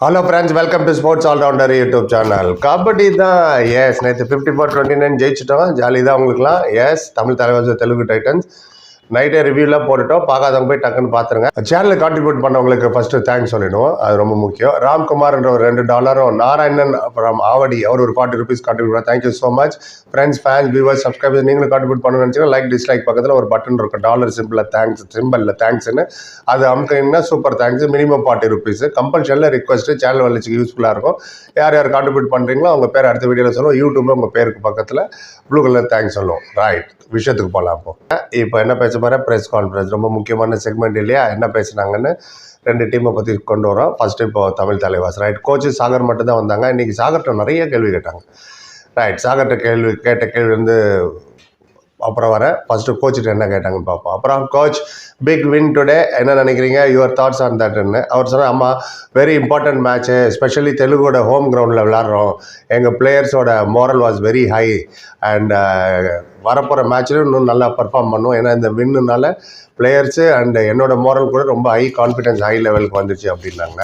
Hello friends welcome to sports allrounder YouTube channel kabaddi தான் yes நேற்று fifty four twenty nine ஜெயிச்சிட்டோம். Jolly தான் உங்களுக்குலாம் எஸ் தமிழ் தலைவாசு தெலுங்கு டைட்டன்ஸ் நைட்டே ரிவ்யூலாம் போட்டுட்டோம். பார்க்காதவங்க போய் டக்குன்னு பார்த்துருங்க. சேனலுக்கு கான்ட்ரிபியூட் பண்ணவங்களுக்கு ஃபஸ்ட்டு தேங்க்ஸ் சொல்லிடுவோம் அது ரொம்ப முக்கியம். ராம்குமார்ன்ற ஒரு ரெண்டு டாலரும் நாராயணன் அப்புறம் ஆவடி அவர் ஒரு forty rupees contribute thank you so much friends fans viewers subscribers நீங்களும் கான்ட்ரிபியூட் பண்ணணும்னு நினச்சிங்கன்னா லைக் டிஸ்லைக் பக்கத்தில் ஒரு பட்டன் இருக்கும். டாலர் சிம்பிளில் தேங்க்ஸ் சிம்பிளில் தேங்க்ஸ்னு அது அமுக்கினா super thanks minimum forty rupees கம்பல்ஷனில் request channel வளர்ச்சிக்கு யூஸ்ஃபுல்லாக இருக்கும். யார் யார் கான்ட்ரிபியூட் பண்ணுறீங்களோ அவங்க பேர் அடுத்த வீடியோவில் சொல்லுவோம். யூடியூப்ல உங்கள் பேருக்கு பக்கத்தில் ப்ளூ கலர் தேங்க்ஸ் சொல்லுவோம். ரைட் விஷயத்துக்கு போகலாம் இப்போ இப்போ என்ன பேச மாதிரி ப்ரெஸ் கான்ஃபரன்ஸ் ரொம்ப முக்கியமான செக்மெண்ட் இல்லையா? என்ன பேசுனாங்கன்னு ரெண்டு டீமை பற்றி கொண்டு வரோம். ஃபஸ்ட்டு இப்போ தமிழ் தலைவாஸ் ரைட் கோச்சு சாகர் மட்டும் தான் வந்தாங்க. இன்றைக்கி சாகர்கிட்ட நிறைய கேள்வி கேட்டாங்க. ரைட் சாகர்கிட்ட கேள்வி கேட்ட கேள்வி வந்து அப்புறம் வர ஃபஸ்ட்டு கோச்சிட்டு என்ன கேட்டாங்கன்னு பார்ப்போம். அப்புறம் கோச் பிக் வின் டுடே என்ன நினைக்கிறீங்க? யுவர் தாட்ஸ் ஆன் தட்னு அவர் சொன்னால் அம்மா வெரி இம்பார்ட்டன்ட் மேட்ச்சு ஸ்பெஷலி தெலுங்கோட ஹோம் கிரவுண்டில் விளாட்றோம். எங்கள் பிளேயர்ஸோட morale was very high and வரப்போகிற மேட்ச்லையும் இன்னும் நல்லா பர்ஃபார்ம் பண்ணுவோம் ஏன்னா இந்த வின்னுனால பிளேயர்ஸு அண்ட் என்னோட மோரல் கூட ரொம்ப ஹை கான்ஃபிடன்ஸ் ஹை லெவலுக்கு வந்துச்சு அப்படின்னாங்க.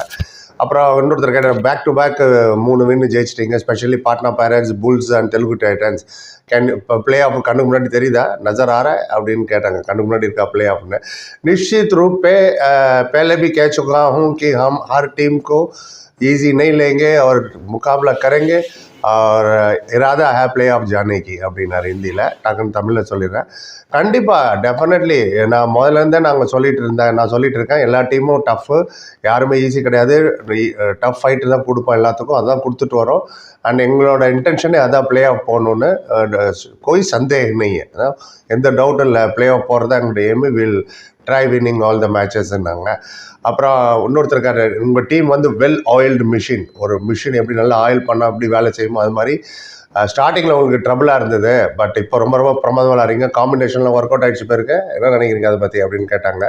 அப்புறம் இன்னொருத்தர் கேட்டார் பேக் டு பேக் மூணு win ஜெயிச்சிட்டிங்க specially Patna pirates bulls and Telugu titans can இப்போ பிளே ஆஃப் கண்ணுக்கு முன்னாடி தெரியுதா நஜர் ஆற அப்படின்னு கேட்டாங்க கண்ணுக்கு முன்னாடி இருக்கா பிளே ஆஃப்னு निश्चित रूप पे अ, पहले भी कह चुका हूँ कि हम हर टीम को इजी नहीं लेंगे और मुकाबला करेंगे और இராதா ஹே பிளே ஆஃப் ஜானகி அப்படின்னாரு ஹிந்தியில். டக்குன்னு தமிழில் சொல்லிடுறேன். கண்டிப்பாக டெஃபினெட்லி நான் முதல்லேருந்தே நாங்கள் சொல்லிகிட்டு இருந்தேன். நான் சொல்லிகிட்டு இருக்கேன். எல்லா டீமும் டஃப்பு யாருமே ஈஸி கிடையாது. டஃப் ஃபைட்டு தான் கொடுப்போம் எல்லாத்துக்கும். அதான் கொடுத்துட்டு வரோம். அண்ட் எங்களோட இன்டென்ஷனே அதான் பிளே ஆஃப் போகணுன்னு போய் சந்தேகம். நீங்க எந்த டவுட்டும் இல்லை. பிளே ஆஃப் போகிறதா எங்களுடைய aim will try winning all the மேட்சஸ்ன்னாங்க அப்புறம் இன்னொருத்தருக்காரு உங்கள் டீம் வந்து வெல் ஆயில்டு மிஷின் ஒரு மிஷின் எப்படி நல்லா ஆயில் பண்ணால் அப்படி வேலை செய்யுமோ அது மாதிரி ஸ்டார்டிங்கில் உங்களுக்கு ட்ரபிளாக இருந்தது பட் இப்போ ரொம்ப ரொம்ப பிரமாதமாக விளாட்றீங்க காம்பினேஷனில் ஒர்க் அவுட் ஆகிடுச்சு பேருக்கு. என்ன நினைக்கிறீங்க அதை பற்றி அப்படின்னு கேட்டாங்க.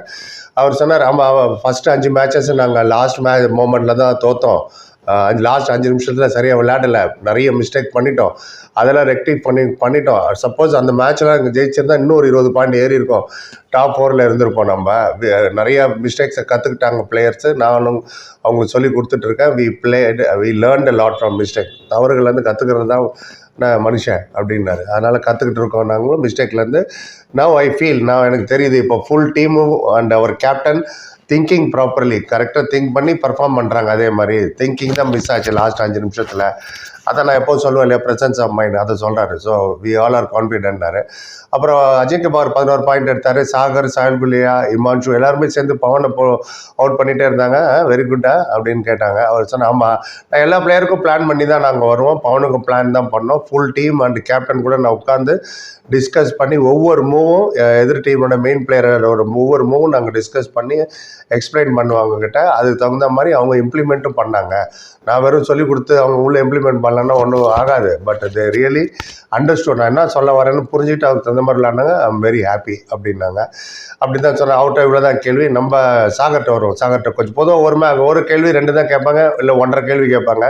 அவர் சொன்னார் ஆமாம் ஃபஸ்ட்டு அஞ்சு மேட்சஸ் நாங்கள் லாஸ்ட் மே மூமெண்ட்டில் தான் தோற்றோம் லாஸ்ட் அஞ்சு நிமிஷத்தில் சரியாக விளையாடலை. நிறைய மிஸ்டேக் பண்ணிட்டோம். அதெல்லாம் ரெக்டிஃப் பண்ணி பண்ணிட்டோம். சப்போஸ் அந்த மேட்ச்லாம் இங்கே ஜெயிச்சிருந்தா இன்னொரு இருபது பாயிண்ட் ஏறி இருக்கும். டாப் ஃபோரில் இருந்திருப்போம் நம்ம. நிறையா நிறைய மிஸ்டேக்ஸை கற்றுக்கிட்டாங்க பிளேயர்ஸு நானும் அவங்களுக்கு சொல்லி கொடுத்துட்ருக்கேன் we play we learned a lot from mistake தவறுகள்லேருந்து கற்றுக்கிறது தான் நான் மனுஷன் அப்படின்னாரு. அதனால் கற்றுக்கிட்டு இருக்கோம் நாங்களும். மிஸ்டேக்லேருந்து நவ் ஐ ஃபீல் நான் எனக்கு தெரியுது. இப்போ ஃபுல் டீமும் அண்ட் அவர் கேப்டன் திங்கிங் ப்ராப்பர்லி கரெக்டாக திங்க் பண்ணி பர்ஃபார்ம் பண்ணுறாங்க அதே மாதிரி திங்கிங் தான் மிஸ் ஆச்சு லாஸ்ட் அஞ்சு நிமிஷத்தில். அதை நான் எப்போ சொல்லுவேன் இல்லையா பிரசன்ஸ் ஆஃப் மைண்ட் அதை சொல்கிறாரு ஸோ வி ஆல் ஆர் கான்ஃபிடென்ட்னாரு அப்புறம் அஜித் குமார் பதினோரு பாயிண்ட் எடுத்தார். சாகர் சாயல் குலியா இமான்ஷு எல்லாருமே சேர்ந்து பவனை போ அவுட் பண்ணிகிட்டே இருந்தாங்க. வெரி குட்டா அப்படின்னு கேட்டாங்க. அவர் சொன்னால் ஆமாம் நான் எல்லா பிளேயருக்கும் பிளான் பண்ணி தான் நாங்கள் வருவோம். பவனுக்கும் பிளான் தான் பண்ணோம். ஃபுல் டீம் அண்ட் கேப்டன் கூட நான் உட்காந்து டிஸ்கஸ் பண்ணி ஒவ்வொரு மூவும் எதிர் டீமோட மெயின் பிளேயரோட ஒவ்வொரு மூவும் நாங்கள் டிஸ்கஸ் பண்ணி எக்ஸ்பிளைன் பண்ணுவாங்க கிட்ட. அதுக்கு தகுந்த மாதிரி அவங்க இம்ப்ளிமெண்ட்டும் பண்ணாங்க. நான் வெறும் சொல்லி கொடுத்து அவங்க உள்ளே இம்ப்ளிமெண்ட் பண்ணலன்னா ஒன்றும் ஆகாது. பட் தே ரியலி அண்டர்ஸ்டூட் நான் என்ன சொல்ல வரேன்னு புரிஞ்சுக்கிட்டு அதுக்கு தகுந்த மாதிரி விளாண்டாங்க ஐம் வெரி ஹாப்பி அப்படின்னாங்க. அப்படி தான் சொன்னேன் அவர்கிட்ட இவ்வளோ தான் கேள்வி. நம்ம சாகர்கிட்ட வருவோம். சாகர்கிட்ட கொஞ்சம் பொதுவாக ஒருமே அங்கே ஒரு கேள்வி ரெண்டு தான் கேட்பாங்க. இல்லை ஒன்றரை கேள்வி கேட்பாங்க.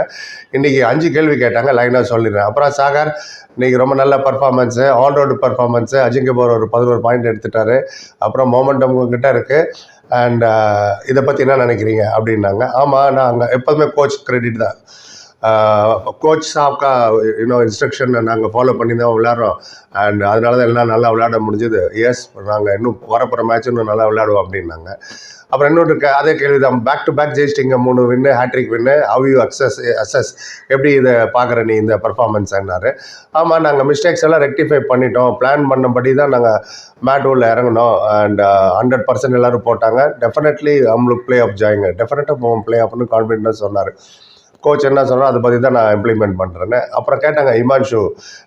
இன்றைக்கி அஞ்சு கேள்வி கேட்டாங்க லைனாக சொல்லிடுறேன். அப்புறம் சாகர் இன்றைக்கி ரொம்ப நல்ல performance all round performance Ajinkya போர் ஒரு பதினோரு பாயிண்ட் எடுத்துட்டாரு. அப்புறம் மொமெண்டம் உங்ககிட்ட இருக்குது அண்ட் uh, இதை பற்றி என்ன நினைக்கிறீங்க? அப்படின்னாங்க. ஆமாம் நான் அங்கே எப்போதுமே கோச் கிரெடிட் தான். கோச் சாப்கா இன்னும் இன்ஸ்ட்ரக்ஷன் நாங்கள் ஃபாலோ பண்ணி தான் விளையாடுறோம். அண்ட் அதனால தான் எல்லாம் நல்லா விளையாட முடிஞ்சது. எஸ் நாங்கள் இன்னும் வரப்போகிற மேட்ச் இன்னும் நல்லா விளையாடுவோம் அப்படின்னாங்க. அப்புறம் இன்னொரு அதே கேள்வி தான் பேக் டு பேக் ஜெயிச்சிட்டிங்க மூணு win hattrick win how you access assess எப்படி இதை பார்க்குற நீ இந்த பர்ஃபார்மன்ஸ்னாரு ஆமாம் நாங்கள் மிஸ்டேக்ஸ் எல்லாம் ரெக்டிஃபை பண்ணிட்டோம். பிளான் பண்ணபடி தான் நாங்கள் மேட் உள்ள இறங்கினோம். அண்ட் ஹண்ட்ரட் பர்சன்ட் எல்லோரும் போட்டாங்க. டெஃபினெட்லி அவங்களுக்கு ப்ளே ஆஃப் ஜாயிங்க டெஃபினட்டாக போவோம். ப்ளே ஆஃப்னு கான்ஃபிடென்ட்டாக சொன்னார். கோச் என்ன சொல்கிறோம் அதை பற்றி தான் நான் இம்ப்ளிமெண்ட் பண்ணுறேன்னு அப்புறம் கேட்டாங்க இமான்ஷு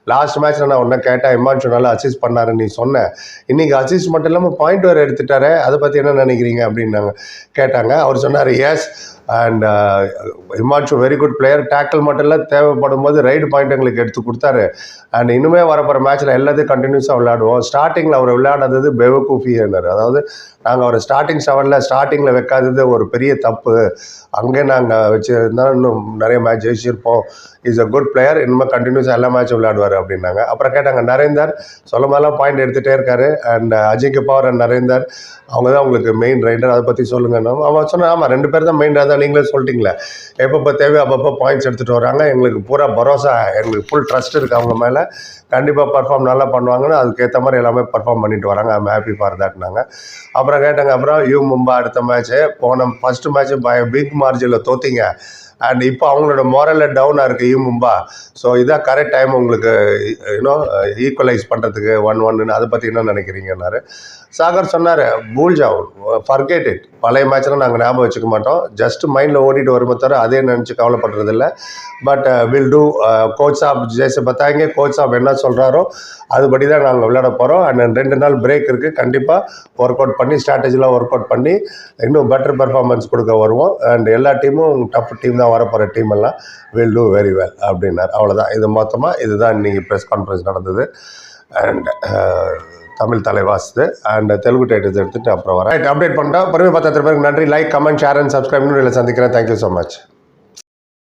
லாஸ்ட் மேட்ச்சில் நான் ஒன்று கேட்டேன் இமான்ஷு நல்லா அசிஸ்ட் பண்ணாருன்னு நீ சொன்னேன் இன்றைக்கி அசிஸ்ட் மட்டும் இல்லாமல் பாயிண்ட் வேறு எடுத்துட்டாரு அதை பற்றி என்ன நினைக்கிறீங்க? அப்படின்னாங்க. கேட்டாங்க அவர் சொன்னார் yes and Himanshu very good player tackle மட்டும் இல்லை தேவைப்படும் போது ரைடு பாயிண்ட் எங்களுக்கு எடுத்து கொடுத்தாரு. அண்ட் இன்னுமே வரப்போகிற மேட்ச்சில் எல்லாத்தையும் கண்டினியூஸாக விளையாடுவோம். ஸ்டார்டிங்கில் அவர் விளையாடாதது பெவகூஃபியனர் அதாவது நாங்கள் அவர் ஸ்டார்டிங் செவனில் ஸ்டார்டிங்கில் வைக்காதது ஒரு பெரிய தப்பு. அங்கே நாங்கள் வச்சுருந்தா இன்னும் நிறைய மேட்ச் ஜெயிச்சிருப்போம். இஸ் அ குட் பிளேயர் இனிமேல் கண்டினியூஸாக எல்லா மேட்ச்சும் விளையாடுவார் அப்படின்னாங்க. அப்புறம் கேட்டாங்க நரேந்தர் சொல்ல மாதிரிலாம் பாயிண்ட் எடுத்துகிட்டே இருக்காரு. அண்ட் அஜிங்க பவர் அண்ட் நரேந்தர் அவங்க தான் உங்களுக்கு மெயின் ரைடர் அதை பற்றி சொல்லுங்க. அவன் சொன்னான் ஆமாம் ரெண்டு பேர் தான் மெயின் தான் தான் நீங்களே சொல்லிட்டீங்களே. எப்பப்போ தேவையோ அப்பப்போ பாயிண்ட்ஸ் எடுத்துகிட்டு வராங்க. எங்களுக்கு பூரா பரோசா எங்களுக்கு ஃபுல் ட்ரஸ்ட் இருக்குது அவங்க மேலே. கண்டிப்பாக பர்ஃபார்ம் நல்லா பண்ணுவாங்கன்னு அதுக்கேற்ற மாதிரி எல்லாமே பர்ஃபார்ம் பண்ணிட்டு வராங்க. ஐம் ஹாப்பி ஃபார் தட்னாங்க அப்புறம் கேட்டாங்க அப்புறம் யூ மும்பா அடுத்த மேட்ச்சு போன ஃபஸ்ட்டு மேட்ச்சு பய பிக் மார்ஜினில் தோத்தீங்க. அண்ட் இப்போ அவங்களோட மோரலில் டவுனாக இருக்குது ஈமும்பா மும்பா. ஸோ இதான் கரெக்ட் டைம் உங்களுக்கு யூனோ ஈக்குவலைஸ் பண்ணுறதுக்கு ஒன் ஒன்னு அதை பற்றி என்ன நினைக்கிறீங்கன்னாரு சாகர் சொன்னார் பூல்ஜாவ் ஃபர்கெட் இட் பழைய மேட்ச்லாம் நாங்கள் ஞாபகம் வச்சுக்க மாட்டோம். ஜஸ்ட் மைண்டில் ஓடிட்டு வருமே தவிர அதே நினச்சி கவலைப்படுறதில்ல but will uh, do coach uh, of ஜெய்ச பத்தாங்க கோச் ஆஃப் என்ன சொல்கிறாரோ அதுபடி தான் நாங்கள் விளையாட போகிறோம் அண்ட் ரெண்டு நாள் பிரேக் இருக்குது கண்டிப்பாக ஒர்க் அவுட் பண்ணி ஸ்ட்ராட்டஜிலாம் ஒர்க் அவுட் பண்ணி இன்னும் பெட்டர் பர்ஃபார்மன்ஸ் கொடுக்க வருவோம். அண்ட் எல்லா டீமும் டஃப் டீம் தான் வரப்போகிற டீம் எல்லாம் வில் டூ வெரி வெல் அப்படின்னார். அவ்வளோதான் இது மொத்தமாக இதுதான் இன்றைக்கி ப்ரெஸ் கான்ஃபரன்ஸ் நடந்தது. அண்ட் uh, தமிழ் தலைவாசுது அண்ட் தெலுங்கு டைட்டில்ஸ் எடுத்துகிட்டு அப்புறம் வரேன். அப்டேட் பண்ணிட்டோம். பொறுமை பார்த்த பேருக்கு நன்றி. Like comment share and subscribe இன்னும் சந்திக்கிறேன். Thank you so much